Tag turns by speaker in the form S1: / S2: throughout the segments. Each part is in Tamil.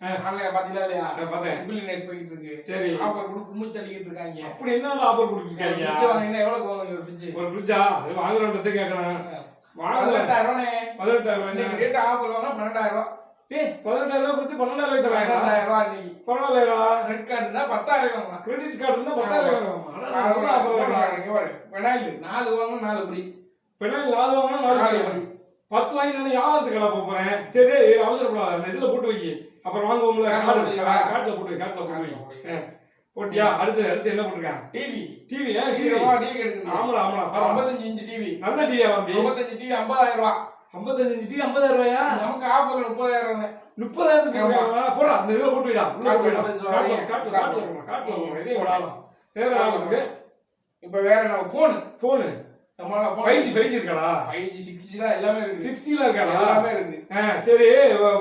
S1: ஆன்லைன்ல பாத்தீங்களா இல்லையா?
S2: பார்த்தேன்
S1: நைஸ் போயிட்டு இருக்கு.
S2: சரி.
S1: ஆஃபர் கொடுத்து குமிச்சு அடிக்கிட்டு இருக்காங்க.
S2: அப்படி என்ன ஆஃபர்
S1: ஃப்ரிட்ஜ்
S2: கொடுத்துருக்காங்க?
S1: வாங்கினா எவ்வளவு ஒரு ஃப்ரிட்ஜ்
S2: ஒரு ஃப்ரிட்ஜா அது வாங்குறோன்றதை கேட்கணும். வாங்கல
S1: பதினெட்டாயிரம்
S2: பதினெட்டாயிரம்
S1: இன்னைக்கு ரேட் ஆஃபர் வாங்கினா பன்னெண்டாயிரம். ரூபாய்
S2: ஏய் பதினெட்டாயிரம் ரூபாய் கொடுத்து பன்னெண்டாயிரம் ரூபாய்
S1: பன்னெண்டாயிரம் ரூபாய் இன்னைக்கு.
S2: பரவாயில்லடா
S1: ரெட் கார்டுனா பத்தாயிரம்
S2: கிரெடிட் கார்டு இருந்தா பத்தாயிரம்
S1: பெனாயில் நாலு வாங்க நாலு ஃப்ரீ
S2: பெண்ணாங்க நாலு வாங்கினா நாலு.
S1: ஃப்ரீ
S2: பத்து வாங்கி நான் யாருக்கு கடை போறேன்? சரி அவசரப்படாத. இதுல போட்டு வை அப்புறம் வாங்குவோம்ல
S1: காட்டுல
S2: கார்டு
S1: போட்டு வை.
S2: காட்டுல போட்டு காட்டுல போட்டு. போட்டியா? அடுத்து அடுத்து என்ன போட்டிருக்காங்க?
S1: டிவி.
S2: டிவி
S1: டிவி
S2: ஆமாடா ஆமாடா
S1: ஐம்பத்தஞ்சு இன்ச்சு டிவி.
S2: நல்ல டிவியா
S1: ஐம்பத்தஞ்சு டிவி ஐம்பதாயிரம் ரூபாய்
S2: ஐம்பத்தஞ்சு டிவி ஐம்பதாயிரம் ரூபாயா
S1: நமக்கு ஆஃபர்ல முப்பதாயிரம் ரூபாய்
S2: முப்பதாயிரத்துக்கு? போடா அந்த இதுல போட்டு வைடா.
S1: வைங்க.
S2: வைங்க, காட்டுல வைங்க. இதையும் விடாம வேற
S1: இப்ப வேற நம்ம போன்
S2: போனு
S1: நம்மளால
S2: ஃபைவ் ஜி ஃபைவ் ஜி இருக்காடா?
S1: ஃபைவ் ஜி சிக்ஸ் எல்லாமே இருக்கு.
S2: சிக்ஸ்டில இருக்காடா?
S1: எல்லாமே இருக்கு.
S2: சரி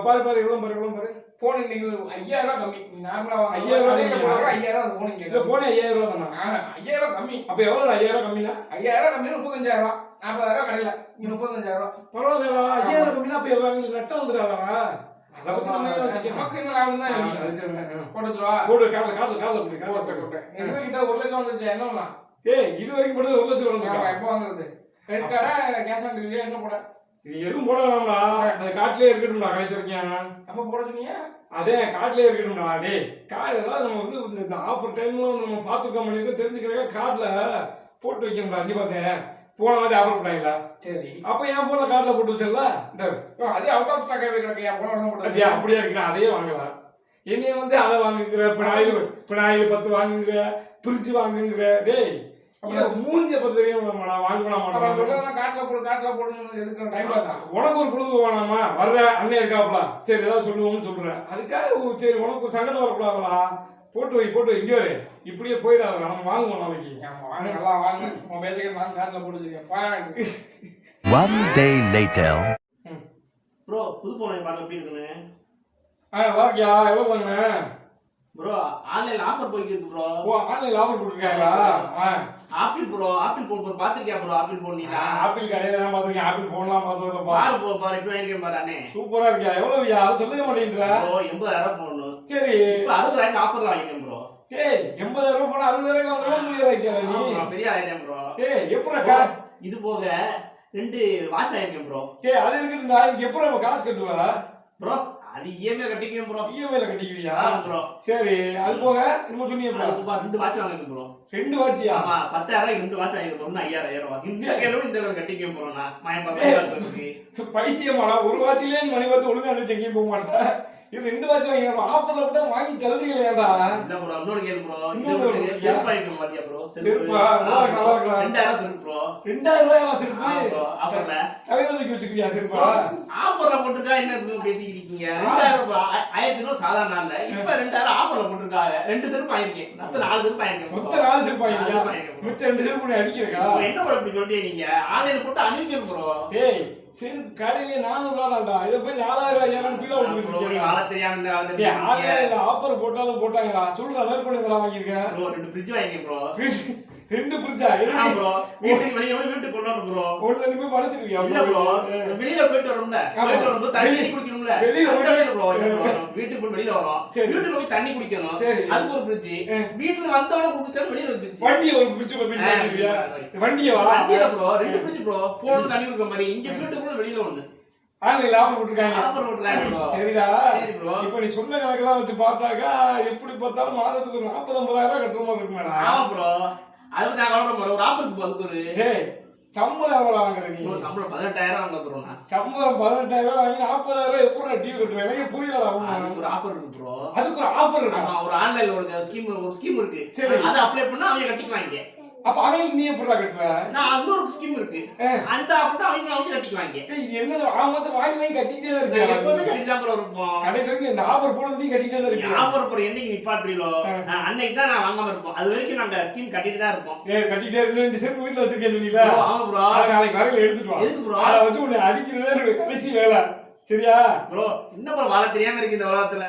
S2: பாரு பாரு இவ்வளவு பாரு இவ்வளவு பாரு.
S1: போன் இன்னைக்கு ஐயாயிரம் ரூபாய் கம்மி. நீ நார்மலா வாங்க.
S2: ஐயாயிரம் ரூபாய்
S1: ஐயாயிரம் அந்த போன்
S2: இந்த ஐயாயிரம் ரூபா தானா?
S1: ஐயாயிரம் ரூபாய் கம்மி.
S2: அப்ப எவ்வளவு ஐயாயிரம் கம்மினா?
S1: ஐயாயிரம் கம்மி முப்பத்தஞ்சாயிரம் ரூபாய். நாற்பதாயிரம் ரூபாய் கடையில. இங்க முப்பத்தஞ்சாயிரம் ரூபாய்.
S2: பரவாயில்லடா ஐயாயிரம் கம்மினா அப்ப எவ்வளவு நட்டம் வந்துடாதா? அதை பத்தி நம்ம யோசிக்கணும்.
S1: நமக்கு என்ன லாபம் தான். போட்டு
S2: காதுல காதுல காதுல போடு காதுல
S1: போட்டு,
S2: போடு
S1: போட்டு. எங்க கிட்ட ஒரு லட்சம் வந்துச்சு என்ன?
S2: ஏய் இது வரைக்கும் போடுறது ஒரு லட்சம்
S1: எப்போ வாங்குறது கிரெடிட் கார்டா கேஷ் ஆன் டெலிவரி என்ன போட?
S2: எதுவும் போட வேணாம்டா அது காட்டிலே இருக்கட்டும்டா கடைசி வரைக்கும்
S1: அப்ப போட சொன்னீங்க
S2: அதே கார்ட்லயே இருக்கணும்டா டேய் கார்டு ஏதாவது நம்ம வந்து இந்த- ஆஃபர் டைம்ல நம்ம பார்த்துக்க முடியும் தெரிஞ்சுக்கிறக்க கார்டுல போட்டு வைக்கணும்டா. நீ பார்த்தேன் போன மாதிரி ஆஃபர் போட்டாங்களா
S1: சரி.
S2: அப்ப என் போன்ல கார்டுல போட்டு வச்சல இந்த
S1: இப்போ அதே அவுட் ஆஃப் ஸ்டாக் கிடக்கு. போன வருஷம் போட்டு
S2: அப்படியா இருக்குடா அதே வாங்கலாம். என்னைய வந்து அதை வாங்குங்கிற பினாயில் பினாயில் பத்து வாங்குங்கிற பிரிட்ஜ் வாங்குங்கிற டேய் அப்படியே மூஞ்சிய பத்து தெரியும் வாங்கலாம் மாட்டோம்.
S1: சொல்றதெல்லாம் காட்டுல போடு காட்டுல போடுன்னு எதுக்கு? டைம் பாஸ் ஆகும்
S2: உனக்கு ஒரு பொழுது வேணாமா? வர்ற அண்ணன் இருக்காப்ல. சரி ஏதாவது சொல்லுவோம்னு சொல்றேன். அதுக்காக சரி உனக்கு சங்கடம் வரக்கூடாதுடா. போட்டு வை போட்டு வை. இங்கே வரு. இப்படியே போயிடாதடா. நம்ம வாங்குவோம் நாளைக்கு.
S1: ஆமா, வாங்க நல்லா வாங்க. உன் பேச்சுக்கு நான் காட்டுல போட்டு வச்சிருக்கேன் பாருங்க
S3: One day later.
S4: ப்ரோ புது போனை பாருங்க எப்படி இருக்குன்னு?
S2: ஆ வாக்கியா? எவ்வளோ வாங்கினேன்
S4: ப்ரோ ஆன்லைன்ல ஆஃபர் போயிட்டு இருக்கு ப்ரோ
S2: ஓ online offer போட்டிருக்காங்களா?
S4: Apple bro Apple phone phone பாத்திருக்கியா bro Apple phone நீங்க
S2: ஆப்பிள் கடையில தான் பார்த்துருக்கேன். ஆப்பிள் போன்லாம் பார்த்ததுலப்பா
S4: பாரு ப்ரோ பாரு இப்போ இருக்கேன் பாரு அண்ணே.
S2: சூப்பரா இருக்கியா எவ்வளவுயா? அதை சொல்லவே மாட்டேங்கிற
S4: ப்ரோ எண்பதாயிரம் போடணும்
S2: சரி.
S4: இப்போ அறுபதாயிரம் ஆஃபர்ல வாங்கிட்டேன் ப்ரோ
S2: டேய் எண்பதாயிரம் ரூபாய் போனா அறுபதாயிரம் வாங்கலாம் முடியாது வைக்கல நீ.
S4: பெரிய ஆயிட்டேன் ப்ரோ
S2: ஏய் எப்படா
S4: இது போக ரெண்டு வாட்ச் வாங்கிருக்கேன் ப்ரோ
S2: டேய் அது இருக்குடா எப்பறம் காசு கட்டுவா?
S4: ப்ரோ அது இஎம்ஐ கட்டிக்குவேன் ப்ரோ
S2: இஎம்ஐல கட்டிக்குவியா
S4: ப்ரோ
S2: சரி அது போக என்னமோ சொன்னீங்க
S4: அதுக்கு பா- ரெண்டு வாட்ச் வாங்கிருக்கேன் ப்ரோ
S2: ரெண்டு வாட்சியா
S4: ஆமா பத்தாயிரம் ரெண்டு வாட்ச் வாங்கிருக்கோம் ஒன்னு ஐயாயிரம் ரூபாய். இந்த கேளும் இந்த கேளும் கட்டிக்குவேன் ப்ரோ நான். மாயப்பா
S2: பைத்தியமாடா ஒரு வாட்சிலே மணி பார்த்து ஒழுங்கா இருந்துச்சு எங்கேயும் போக மாட்டேன் இது ரெண்டு வாட்ச் வாங்கி ஆஃபர்ல போட்டா வாங்கி தருதுங்களேடா
S4: இல்ல ப்ரோ இன்னொரு கேளு ப்ரோ
S2: இன்னொரு.
S4: செருப்பு வாங்கிருக்கோம் பாத்தியா ப்ரோ
S2: செருப்பா? இருக்கு, இருக்கு.
S4: ரெண்டாயிரம் செருப்பு ப்ரோ
S2: ரெண்டாயிரம் ரூபாய் செருப்பு?
S4: ப்ரோ ஆஃபர்ல.
S2: தலைவலிக்கு வச்சுக்குவியா செருப்பா?
S4: ஆஃபர்ல போட்டுருக்கா? என்ன இருக்கீங்க ரெண்டாயிரம் ரூபாய். ஆயிரத்தி ஐநூறு சாதாரண நாள்ல இப்ப ரெண்டாயிரம் ஆஃபர்ல போட்டுருக்காங்க ரெண்டு செருப்பு வாங்கிருக்கேன் மொத்தம் நாலு செருப்பு வாங்கிருக்கேன்
S2: மொத்த
S4: bro.
S2: நாலு செருப்பு
S4: bro.
S2: மிச்சம் ரெண்டு செருப்பு
S4: bro, என்ன ப்ரோ இப்படி சொல்லிட்டீங்க நீங்க ஆன்லைன்ல போட்டு அனுப்பிக்கணும் ப்ரோ
S2: டேய் செருப்பு கடையிலே நானூறு ரூபா தான்டா. இதை போய் நாலாயிரம் ஐயாயிரம்
S4: இருக்கீங்க.
S2: ஆன்லைன்ல ஆஃபர் போட்டாலும் போட்டாங்கடா. சொல்ற மாதிரி பண்ணி இதெல்லாம் வாங்கியிருக்கேன்
S4: ரெண்டு ஃப்ரிட்ஜ் ப்ரோ.
S2: ரெண்டு ஃப்ரிட்ஜா
S4: ப்ரோ. வீட்டுக்கு வெளியே வந்து வீட்டுக்கு கொண்டு வரணும் ப்ரோ.
S2: ஒண்ணு நீ போய் படுத்துருவியா
S4: இல்ல ப்ரோ. வெளியில போயிட்டு வரோம்ல. போயிட்டு வரும்போது தண்ணி குடிக்கணும்ல.
S2: வெளிய
S4: அந்த
S2: போயிட்டு-
S4: வழியில bro, இல்ல bro, வீட்டுக்கு போய் வெளியில வரோம்
S2: சரி.
S4: வீட்டுக்கு போய் தண்ணி குடிக்கணும்.
S2: சரி.
S4: அதுக்கு ஒரு ஃப்ரிட்ஜ். வீட்டுல வந்தவன குடிச்சாலும் வெளியில ஒரு ஃப்ரிட்ஜ்
S2: வண்டியை ஒரு ஃப்ரிட்ஜ் போய் வண்டியை வா.
S4: வண்டியில ப்ரோ ரெண்டு ஃப்ரிட்ஜ் ப்ரோ. போன தண்ணி குடிக்கிற மாதிரி. இங்க வெளியில ஒண்ணு.
S2: ஆன்லைன்ல ஆஃபர் போட்டிருக்காங்க
S4: ஆஃபர் ப்ரோ
S2: சரிடா. இப்ப நீ சொன்ன கணக்கெல்லாம் வச்சு பார்த்தாக்கா எப்படி பார்த்தாலும் மாசத்துக்கு ஒரு நாற்பது ஐம்பதாயிரம் ரூபாய் கட்டுற மாதிரி இருக்கு மேடம்
S4: ஆமா ப்ரோ அதுக்கு நான் கவலை பண்ண ஒரு ஆஃபருக்கு அதுக்கு ஒரு
S2: டேய் சம்பளம் எவ்வளவு வாங்குற நீ?
S4: சம்பளம் பதினெட்டாயிரம் வாங்க ப்ரோ நான்.
S2: சம்பளம் பதினெட்டாயிரம் வாங்கி நாற்பதாயிரம் எப்படி டியூ கட்டுவேன்? எனக்கு புரியல
S4: அதுக்கு ஒரு ஆஃபர் இருக்கு ப்ரோ
S2: அதுக்கு ஒரு ஆஃபர் இருக்கா?
S4: ஒரு ஆன்லைன்ல ஒரு ஸ்கீம் ஒரு ஸ்கீம் இருக்கு.
S2: சரி.
S4: அதை அப்ளை பண்ணா அவங்க கட்டிக்குவாங்க.
S2: அப்ப அவங்களுக்கு நீ எப்படி கட்டுவ?
S4: நான் அது ஒரு ஸ்கீம் இருக்கு. அந்த அப்படி அவங்க அவங்க கட்டிக்குவாங்க.
S2: என்ன அவன் வந்து வாங்கி வாங்கி கட்டிக்கிட்டே தான்
S4: நான் எப்பவுமே
S2: இருக்கு
S4: கட்டிட்டு தான் இருப்போம்.
S2: கடைசி வரைக்கும் இந்த ஆஃபர் போடுறதையும் கட்டிக்கிட்டே தான் இருக்கு
S4: ஆஃபர் ப்ரோ என்னைக்கு நிப்பாட்டுறீங்களோ. அன்னைக்கு தான் நான் வாங்காம இருப்போம். அது வரைக்கும் நாங்க ஸ்கீம் கட்டிட்டு தான் இருப்போம்.
S2: சரி கட்டிக்கிட்டே இருந்து ரெண்டு செருப்பு வீட்டுல வச்சிருக்கேன்
S4: bro, ஆமா ப்ரோ.
S2: நாளைக்கு வரையில எடுத்துட்டு வா.
S4: எதுக்கு ப்ரோ?
S2: அதை வச்சு உன்னை அடிக்கிறதே கடைசி வேலை. சரியா?
S4: ப்ரோ என்ன ப்ரோ வாழ தெரியாம இருக்கு இந்த உலகத்துல?